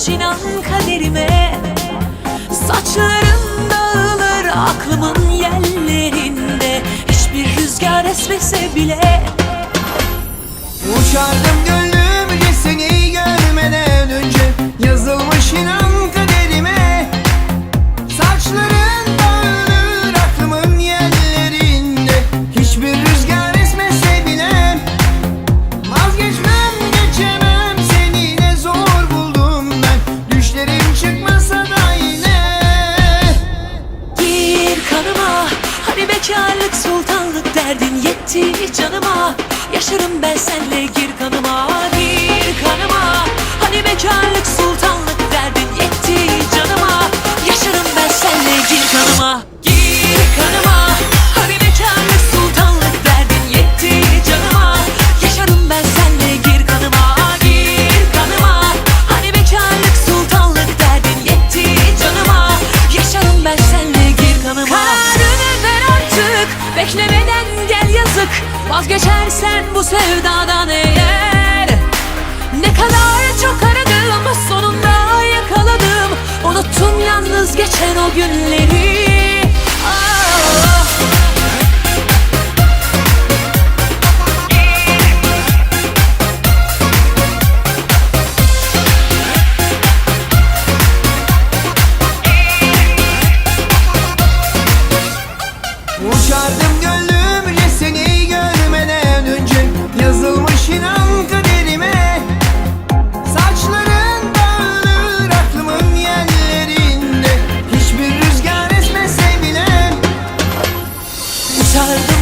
Yazılmış inan kaderime. Saçlarım dağılır aklımın yerlerinde. Hiçbir rüzgar esmese bile. Uçardım gönlümce seni görmeden önce? Yazılmış sultanlık derdin yetti canıma. Yaşarım ben senle gir kanıma Gir kanıma. Hani bekarlık sultanlık Vazgeçersen bu sevdadan eğer Ne kadar çok aradım Sonunda yakaladım. Unuttum yalnız geçen o günleri Uçardım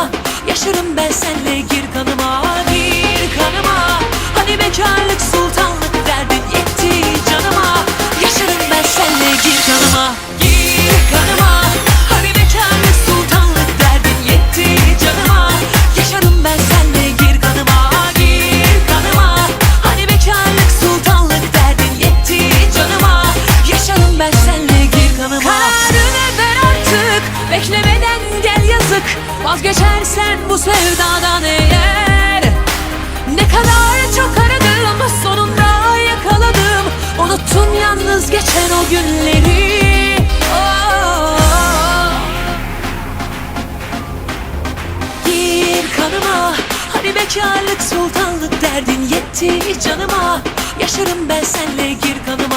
canıma Yaşarım ben senle gir kanıma Gir kanıma. Hani bekarlık sultanlık gel yazık Vazgeçersen bu sevdadan eğer. Ne kadar çok aradım Sonunda yakaladım. Unuttum yalnız geçen o günleri. Oh. Gir kanıma Hani bekarlık sultanlık derdin yetti canıma. Yaşarım ben senle gir kanıma